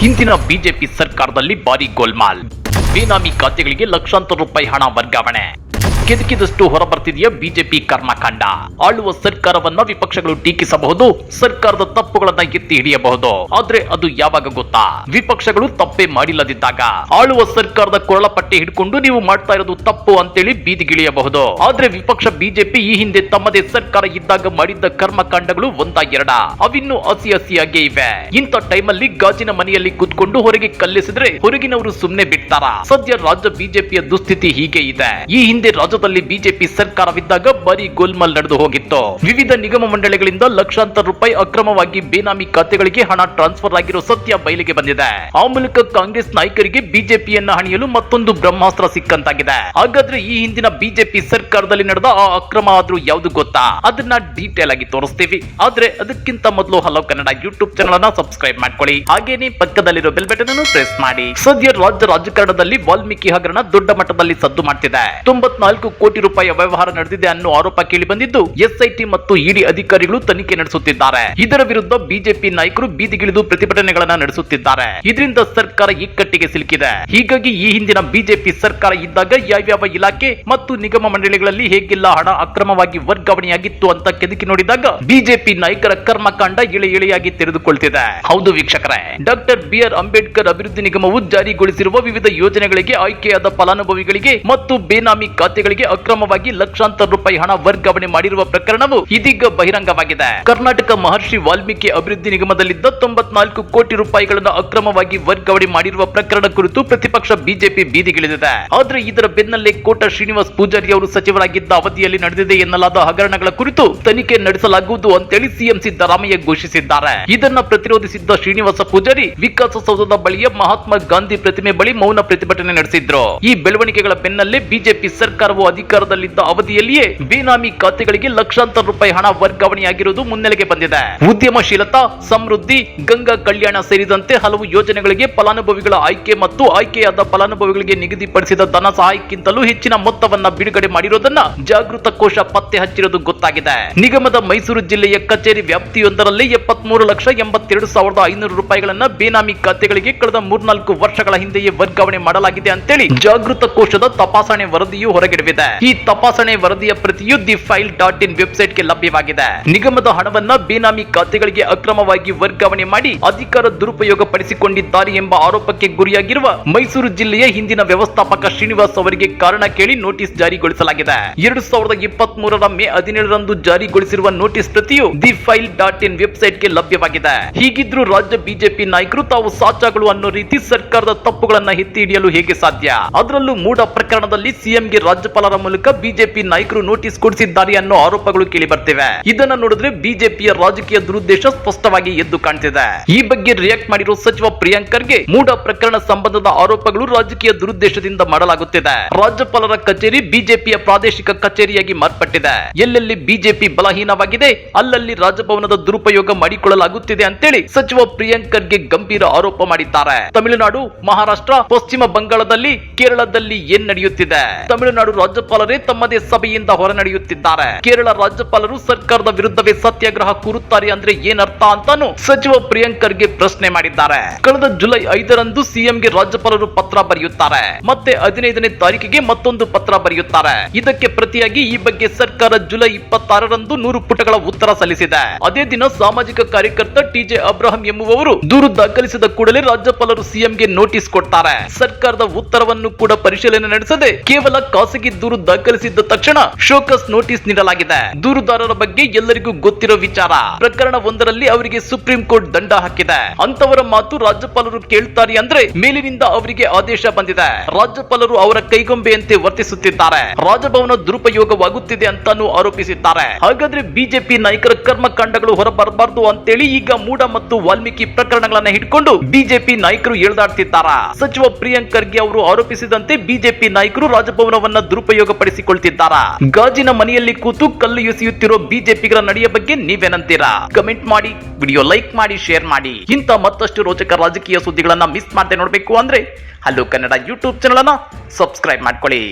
ಹಿಂದಿನ ಬಿಜೆಪಿ ಸರ್ಕಾರದಲ್ಲಿ ಭಾರಿ ಗೋಲ್ಮಾಲ್. ಬೇನಾಮಿ ಖಾತೆಗಳಿಗೆ ಲಕ್ಷಾಂತರ ರೂಪಾಯಿ ಹಣ ವರ್ಗಾವಣೆ. ಕೆದಕಿದಷ್ಟು ಹೊರಬರ್ತಿದೆಯಾ ಬಿಜೆಪಿ ಕರ್ಮಕಾಂಡ? ಆಳುವ ಸರ್ಕಾರವನ್ನ ವಿಪಕ್ಷಗಳು ಟೀಕಿಸಬಹುದು, ಸರ್ಕಾರದ ತಪ್ಪುಗಳನ್ನ ಎತ್ತಿ ಹಿಡಿಯಬಹುದು. ಆದ್ರೆ ಅದು ಯಾವಾಗ ಗೊತ್ತಾ? ವಿಪಕ್ಷಗಳು ತಪ್ಪೇ ಮಾಡಿಲ್ಲದಿದ್ದಾಗ. ಆಳುವ ಸರ್ಕಾರದ ಕೊರಳ ಪಟ್ಟಿ ಹಿಡ್ಕೊಂಡು ನೀವು ಮಾಡ್ತಾ ಇರೋದು ತಪ್ಪು ಅಂತೇಳಿ ಬೀದಿಗಿಳಿಯಬಹುದು ಆದ್ರೆ ವಿಪಕ್ಷ ಬಿಜೆಪಿ ಈ ಹಿಂದೆ ತಮ್ಮದೇ ಸರ್ಕಾರ ಇದ್ದಾಗ ಮಾಡಿದ್ದ ಕರ್ಮಕಾಂಡಗಳು ಒಂದ ಎರಡ? ಅವಿನ್ನು ಹಸಿ ಹಸಿಯಾಗೇ ಇವೆ. ಇಂಥ ಟೈಮಲ್ಲಿ ಗಾಜಿನ ಮನೆಯಲ್ಲಿ ಕೂತ್ಕೊಂಡು ಹೊರಗೆ ಕಲ್ಲಿಸಿದ್ರೆ ಹೊರಗಿನವರು ಸುಮ್ನೆ ಬಿಡ್ತಾರ? ಸದ್ಯ ರಾಜ್ಯ ಬಿಜೆಪಿಯ ದುಸ್ಥಿತಿ ಹೀಗೆ ಇದೆ. ಈ ಹಿಂದೆ ರಾಜ್ಯದಲ್ಲಿ ಬಿಜೆಪಿ ಸರ್ಕಾರವಿದ್ದಾಗ ಬರೀ ಗೋಲ್ಮಾಲ್ ನಡೆದು ಹೋಗಿತ್ತು. ವಿವಿಧ ನಿಗಮ ಮಂಡಳಿಗಳಿಂದ ಲಕ್ಷಾಂತರ ರೂಪಾಯಿ ಅಕ್ರಮವಾಗಿ ಬೇನಾಮಿ ಖಾತೆಗಳಿಗೆ ಹಣ ಟ್ರಾನ್ಸ್ಫರ್ ಆಗಿರೋ ಸತ್ಯ ಬಯಲಿಗೆ ಬಂದಿದೆ. ಆ ಮೂಲಕ ಕಾಂಗ್ರೆಸ್ ನಾಯಕರಿಗೆ ಬಿಜೆಪಿಯನ್ನ ಹಣಿಯಲು ಮತ್ತೊಂದು ಬ್ರಹ್ಮಾಸ್ತ್ರ ಸಿಕ್ಕಂತಾಗಿದೆ. ಹಾಗಾದ್ರೆ ಈ ಹಿಂದಿನ ಬಿಜೆಪಿ ಸರ್ಕಾರದಲ್ಲಿ ನಡೆದ ಆ ಅಕ್ರಮ ಆದ್ರೂ ಯಾವ್ದು ಗೊತ್ತಾ? ಅದನ್ನ ಡೀಟೇಲ್ ಆಗಿ ತೋರಿಸ್ತೀವಿ. ಆದ್ರೆ ಅದಕ್ಕಿಂತ ಮೊದಲು ಹಲೋ ಕನ್ನಡ ಯೂಟ್ಯೂಬ್ ಚಾನಲ್ ಅನ್ನ ಸಬ್ಸ್ಕ್ರೈಬ್ ಮಾಡ್ಕೊಳ್ಳಿ. ಹಾಗೇನೆ ಪಕ್ಕದಲ್ಲಿರೋ ಬೆಲ್ ಬಟನ್ ಅನ್ನು ಪ್ರೆಸ್ ಮಾಡಿ. ಸದ್ಯ ರಾಜ್ಯ ರಾಜಕಾರಣದಲ್ಲಿ ವಾಲ್ಮೀಕಿ ಹಗರಣ ದೊಡ್ಡ ಮಟ್ಟದಲ್ಲಿ ಸದ್ದು ಮಾಡ್ತಿದೆ. ತೊಂಬತ್ನಾಲ್ಕು ಕೋಟಿ ರೂಪಾಯಿ ಅವ್ಯವಹಾರ ನಡೆದಿದೆ ಅನ್ನೋ ಆರೋಪ ಕೇಳಿ ಬಂದಿದ್ದು ಎಸ್ಐಟಿ ಮತ್ತು ಇಡಿ ಅಧಿಕಾರಿಗಳು ತನಿಖೆ ನಡೆಸುತ್ತಿದ್ದಾರೆ. ಇದರ ವಿರುದ್ಧ ಬಿಜೆಪಿ ನಾಯಕರು ಬೀದಿಗಿಳಿದು ಪ್ರತಿಭಟನೆಗಳನ್ನ ನಡೆಸುತ್ತಿದ್ದಾರೆ. ಇದರಿಂದ ಸರ್ಕಾರ ಇಕ್ಕಟ್ಟಿಗೆ ಸಿಲುಕಿದೆ. ಹೀಗಾಗಿ ಈ ಹಿಂದಿನ ಬಿಜೆಪಿ ಸರ್ಕಾರ ಇದ್ದಾಗ ಯಾವ್ಯಾವ ಇಲಾಖೆ ಮತ್ತು ನಿಗಮ ಮಂಡಳಿಗಳಲ್ಲಿ ಹೇಗೆಲ್ಲ ಹಣ ಅಕ್ರಮವಾಗಿ ವರ್ಗಾವಣೆಯಾಗಿತ್ತು ಅಂತ ಕೆದಕಿ ನೋಡಿದಾಗ ಬಿಜೆಪಿ ನಾಯಕರ ಕರ್ಮಕಾಂಡ ಇಳೆ ಇಳೆಯಾಗಿ ತೆರೆದುಕೊಳ್ತಿದೆ. ಹೌದು ವೀಕ್ಷಕರೇ, ಡಾಕ್ಟರ್ ಬಿ ಆರ್ ಅಂಬೇಡ್ಕರ್ ಅಭಿವೃದ್ಧಿ ನಿಗಮವು ಜಾರಿಗೊಳಿಸಿರುವ ವಿವಿಧ ಯೋಜನೆಗಳಿಗೆ ಆಯ್ಕೆಯಾದ ಫಲಾನುಭವಿಗಳಿಗೆ ಮತ್ತು ಬೇನಾಮಿ ಖಾತೆಗಳಿಗೆ ಅಕ್ರಮವಾಗಿ ಲಕ್ಷಾಂತರ ರೂಪಾಯಿ ಹಣ ವರ್ಗಾವಣೆ ಮಾಡಿರುವ ಪ್ರಕರಣವು ಇದೀಗ ಬಹಿರಂಗವಾಗಿದೆ. ಕರ್ನಾಟಕ ಮಹರ್ಷಿ ವಾಲ್ಮೀಕಿ ಅಭಿವೃದ್ಧಿ ನಿಗಮದಲ್ಲಿದ್ದ ತೊಂಬತ್ನಾಲ್ಕು ಕೋಟಿ ರೂಪಾಯಿಗಳನ್ನು ಅಕ್ರಮವಾಗಿ ವರ್ಗಾವಣೆ ಮಾಡಿರುವ ಪ್ರಕರಣ ಕುರಿತು ಪ್ರತಿಪಕ್ಷ ಬಿಜೆಪಿ ಬೀದಿಗಿಳಿದಿದೆ. ಆದ್ರೆ ಇದರ ಬೆನ್ನಲ್ಲೇ ಕೋಟ ಶ್ರೀನಿವಾಸ್ ಪೂಜಾರಿ ಅವರು ಸಚಿವರಾಗಿದ್ದ ಅವಧಿಯಲ್ಲಿ ನಡೆದಿದೆ ಎನ್ನಲಾದ ಹಗರಣಗಳ ಕುರಿತು ತನಿಖೆ ನಡೆಸಲಾಗುವುದು ಅಂತೇಳಿ ಸಿಎಂ ಸಿದ್ದರಾಮಯ್ಯ ಘೋಷಿಸಿದ್ದಾರೆ. ಇದನ್ನ ಪ್ರತಿರೋಧಿಸಿದ್ದ ಶ್ರೀನಿವಾಸ ಪೂಜಾರಿ ವಿಕಾಸಸೌಧದ ಬಳಿಯ ಮಹಾತ್ಮ ಗಾಂಧಿ ಪ್ರತಿಮೆ ಬಳಿ ಮೌನ ಪ್ರತಿಭಟನೆ ನಡೆಸಿದ್ರು. ಈ ಬೆಳವಣಿಗೆಗಳ ಬೆನ್ನಲ್ಲೇ ಬಿಜೆಪಿ ಸರ್ಕಾರವು ಅಧಿಕಾರದಲ್ಲಿದ್ದ ಅವಧಿಯಲ್ಲಿಯೇ ಬೇನಾಮಿ ಖಾತೆಗಳಿಗೆ ಲಕ್ಷಾಂತರ ರೂಪಾಯಿ ಹಣ ವರ್ಗಾವಣೆಯಾಗಿರುವುದು ಮುನ್ನೆಲೆಗೆ ಬಂದಿದೆ. ಉದ್ಯಮಶೀಲತಾ, ಸಮೃದ್ಧಿ, ಗಂಗಾ ಕಲ್ಯಾಣ ಸೇರಿದಂತೆ ಹಲವು ಯೋಜನೆಗಳಿಗೆ ಫಲಾನುಭವಿಗಳ ಆಯ್ಕೆ ಮತ್ತು ಆಯ್ಕೆಯಾದ ಫಲಾನುಭವಿಗಳಿಗೆ ನಿಗದಿಪಡಿಸಿದ ಧನ ಸಹಾಯಕ್ಕಿಂತಲೂ ಹೆಚ್ಚಿನ ಮೊತ್ತವನ್ನ ಬಿಡುಗಡೆ ಮಾಡಿರುವುದನ್ನ ಜಾಗೃತ ಕೋಶ ಪತ್ತೆ ಹಚ್ಚಿರುವುದು ಗೊತ್ತಾಗಿದೆ. ನಿಗಮದ ಮೈಸೂರು ಜಿಲ್ಲೆಯ ಕಚೇರಿ ವ್ಯಾಪ್ತಿಯೊಂದರಲ್ಲಿ ಎಪ್ಪತ್ಮೂರು ಲಕ್ಷ ಎಂಬತ್ತೆರಡು ಸಾವಿರದ ಐನೂರು ರೂಪಾಯಿಗಳನ್ನ ಬೇನಾಮಿ ಖಾತೆಗಳಿಗೆ ಕಳೆದ ಮೂರ್ನಾಲ್ಕು ವರ್ಷಗಳ ಹಿಂದೆಯೇ ವರ್ಗಾವಣೆ ಮಾಡಲಾಗಿದೆ ಅಂತೇಳಿ ಜಾಗೃತ ಕೋಶದ ತಪಾಸಣೆ ವರದಿಯು ಹೊರಗಿಡವಿದೆ ಈ ತಪಾಸಣೆ ವರದಿಯ ಪ್ರತಿಯು ದಿ ಫೈಲ್ ಡಾಟ್ ಇನ್ ವೆಬ್ಸೈಟ್ಗೆ ಲಭ್ಯವಾಗಿದೆ. ನಿಗಮದ ಹಣವನ್ನ ಬೇನಾಮಿ ಖಾತೆಗಳಿಗೆ ಅಕ್ರಮವಾಗಿ ವರ್ಗಾವಣೆ ಮಾಡಿ ಅಧಿಕಾರ ದುರುಪಯೋಗ ಪಡಿಸಿಕೊಂಡಿದ್ದಾರೆ ಎಂಬ ಆರೋಪಕ್ಕೆ ಗುರಿಯಾಗಿರುವ ಮೈಸೂರು ಜಿಲ್ಲೆಯ ಹಿಂದಿನ ವ್ಯವಸ್ಥಾಪಕ ಶ್ರೀನಿವಾಸ್ ಅವರಿಗೆ ಕಾರಣ ಕೇಳಿ ನೋಟಿಸ್ ಜಾರಿಗೊಳಿಸಲಾಗಿದೆ. ಎರಡು ಸಾವಿರದ ಇಪ್ಪತ್ತ್ ಮೂರರ ಮೇ ಹದಿನೇಳರಂದು ಜಾರಿಗೊಳಿಸಿರುವ ನೋಟಿಸ್ ಪ್ರತಿಯು ದಿ ಫೈಲ್ ಡಾಟ್ ಇನ್ ವೆಬ್ಸೈಟ್ಗೆ ಲಭ್ಯವಾಗಿದೆ. ಹೀಗಿದ್ರೂ ರಾಜ್ಯ ಬಿಜೆಪಿ ನಾಯಕರು ತಾವು ಸಾಚಾಗಳು ಅನ್ನೋ ರೀತಿ ಸರ್ಕಾರದ ತಪ್ಪುಗಳನ್ನ ಎತ್ತಿ ಹಿಡಿಯಲು ಹೇಗೆ ಸಾಧ್ಯ? ಅದರಲ್ಲೂ ಮೂಡ ಪ್ರಕರಣದಲ್ಲಿ ಸಿಎಂಗೆ ರಾಜ್ಯಪಾಲರ ಮೂಲಕ ಬಿಜೆಪಿ ನಾಯಕರು ನೋಟಿಸ್ ಕೊಡಿಸಿದ್ದಾರೆ ಅನ್ನೋ ಆರೋಪಗಳು ಕೇಳಿ ಬರ್ತಿವೆ. ಇದನ್ನ ನೋಡಿದ್ರೆ ಬಿಜೆಪಿಯ ರಾಜಕೀಯ ದುರುದ್ದೇಶ ಸ್ಪಷ್ಟವಾಗಿ ಎದ್ದು ಕಾಣ್ತಿದೆ. ಈ ಬಗ್ಗೆ ರಿಯಾಕ್ಟ್ ಮಾಡಿರುವ ಸಚಿವ ಪ್ರಿಯಾಂಕರ್ಗೆ ಮೂಡ ಪ್ರಕರಣ ಸಂಬಂಧದ ಆರೋಪಗಳು ರಾಜಕೀಯ ದುರುದ್ದೇಶದಿಂದ ಮಾಡಲಾಗುತ್ತಿದೆ. ರಾಜ್ಯಪಾಲರ ಕಚೇರಿ ಬಿಜೆಪಿಯ ಪ್ರಾದೇಶಿಕ ಕಚೇರಿಯಾಗಿ ಮಾರ್ಪಟ್ಟಿದೆ. ಎಲ್ಲೆಲ್ಲಿ ಬಿಜೆಪಿ ಬಲಹೀನವಾಗಿದೆ, ಅಲ್ಲಲ್ಲಿ ರಾಜಭವನದ ದುರುಪಯೋಗ ಮಾಡಿಕೊಳ್ಳಲಾಗುತ್ತಿದೆ ಅಂತೇಳಿ ಸಚಿವ ಪ್ರಿಯಾಂಕರ್ಗೆ ಗಂಭೀರ ಆರೋಪ ಮಾಡಿದ್ದಾರೆ. ತಮಿಳುನಾಡು, ಮಹಾರಾಷ್ಟ್ರ, ಪಶ್ಚಿಮ ಬಂಗಾಳದಲ್ಲಿ, ಕೇರಳದಲ್ಲಿ ಏನ್ ನಡೆಯುತ್ತಿದೆ? ತಮಿಳುನಾಡು ರಾಜ್ಯಪಾಲರೇ ತಮ್ಮದೇ ಸಭೆಯಿಂದ ಹೊರ ನಡೆಯುತ್ತಿದ್ದಾರೆ ಕೇರಳ ರಾಜ್ಯಪಾಲರು ಸರ್ಕಾರದ ವಿರುದ್ಧವೇ ಸತ್ಯಾಗ್ರಹ ಕೂರುತ್ತಾರೆ ಅಂದ್ರೆ ಏನರ್ಥ ಅಂತಾನು ಸಚಿವ ಪ್ರಿಯಾಂಕರ್ಗೆ ಪ್ರಶ್ನೆ ಮಾಡಿದ್ದಾರೆ. ಕಳೆದ ಜುಲೈ ಐದರಂದು ಸಿಎಂಗೆ ರಾಜ್ಯಪಾಲರು ಪತ್ರ ಬರೆಯುತ್ತಾರೆ. ಮತ್ತೆ ಹದಿನೈದನೇ ತಾರೀಕಿಗೆ ಮತ್ತೊಂದು ಪತ್ರ ಬರೆಯುತ್ತಾರೆ. ಇದಕ್ಕೆ ಪ್ರತಿಯಾಗಿ ಈ ಬಗ್ಗೆ ಸರ್ಕಾರ ಜುಲೈ ಇಪ್ಪತ್ತಾರರಂದು ನೂರು ಪುಟಗಳ ಉತ್ತರ ಸಲ್ಲಿಸಿದೆ. ಅದೇ ದಿನ ಸಾಮಾಜಿಕ ಕಾರ್ಯಕರ್ತ ಟಿಜೆ ಅಬ್ರಾಹಂ ಎಂಬುವವರು ದೂರು ದಾಖಲಿಸಿದ ಕೂಡಲೇ ರಾಜ್ಯಪಾಲರು ಸಿಎಂಗೆ ನೋಟಿಸ್ ಕೊಡ್ತಾರೆ. ಸರ್ಕಾರದ ಉತ್ತರವನ್ನು ಕೂಡ ಪರಿಶೀಲನೆ ನಡೆಸದೆ ಕೇವಲ ಖಾಸಗಿ ದೂರು ದಾಖಲಿಸಿದ್ದ ತಕ್ಷಣ ಶೋಕಸ್ ನೋಟಿಸ್ ನೀಡಲಾಗಿದೆ. ದೂರುದಾರರ ಬಗ್ಗೆ ಎಲ್ಲರಿಗೂ ಗೊತ್ತಿರೋ ವಿಚಾರ. ಪ್ರಕರಣ ಒಂದರಲ್ಲಿ ಅವರಿಗೆ ಸುಪ್ರೀಂ ಕೋರ್ಟ್ ದಂಡ ಹಾಕಿದೆ. ಅಂತವರ ಮಾತು ರಾಜ್ಯಪಾಲರು ಕೇಳ್ತಾರೆ ಅಂದ್ರೆ ಮೇಲಿನಿಂದ ಅವರಿಗೆ ಆದೇಶ ಬಂದಿದೆ. ರಾಜ್ಯಪಾಲರು ಅವರ ಕೈಗೊಂಬೆಯಂತೆ ವರ್ತಿಸುತ್ತಿದ್ದಾರೆ. ರಾಜಭವನ ದುರುಪಯೋಗವಾಗುತ್ತಿದೆ ಅಂತಾನು ಆರೋಪಿಸಿದ್ದಾರೆ. ಹಾಗಾದ್ರೆ ಬಿಜೆಪಿ ನಾಯಕರ ಕರ್ಮಕಾಂಡಗಳು ಹೊರಬರಬಾರದು ಅಂತೇಳಿ ಈಗ ಮೂಡ ಮತ್ತು ವಾಲ್ಮೀಕಿ ಪ್ರಕರಣಗಳನ್ನ ಹಿಡ್ಕೊಂಡು ಬಿಜೆಪಿ ನಾಯಕರು ಎಳ್ದಾಡ್ತಿದ್ದಾರಾ? ಸಚಿವ ಪ್ರಿಯಾಂಕರ್ಗೆ ಅವರು ಆರೋಪಿಸಿದಂತೆ ಬಿಜೆಪಿ ನಾಯಕರು ರಾಜಭವನವನ್ನ ದುರುಪಯೋಗ ಪಡಿಸಿಕೊಳ್ತಿದ್ದಾರಾ ಗಾಜಿನ ಮನೆಯಲ್ಲಿ ಕೂತು ಕಲ್ಲು ಎಸೆಯುತ್ತಿರೋ ಬಿಜೆಪಿಗರ ನಡೆಯ ಬಗ್ಗೆ ನೀವೇನಂತೀರಾ? ಕಮೆಂಟ್ ಮಾಡಿ, ವಿಡಿಯೋ ಲೈಕ್ ಮಾಡಿ, ಶೇರ್ ಮಾಡಿ. ಇಂಥ ಮತ್ತಷ್ಟು ರೋಚಕ ರಾಜಕೀಯ ಸುದ್ದಿಗಳನ್ನ ಮಿಸ್ ಮಾಡದೆ ನೋಡಬೇಕು ಅಂದ್ರೆ ಹಲೋ ಕನ್ನಡ ಯೂಟ್ಯೂಬ್ ಚಾನಲ್ ಅನ್ನ ಸಬ್ಸ್ಕ್ರೈಬ್ ಮಾಡ್ಕೊಳ್ಳಿ.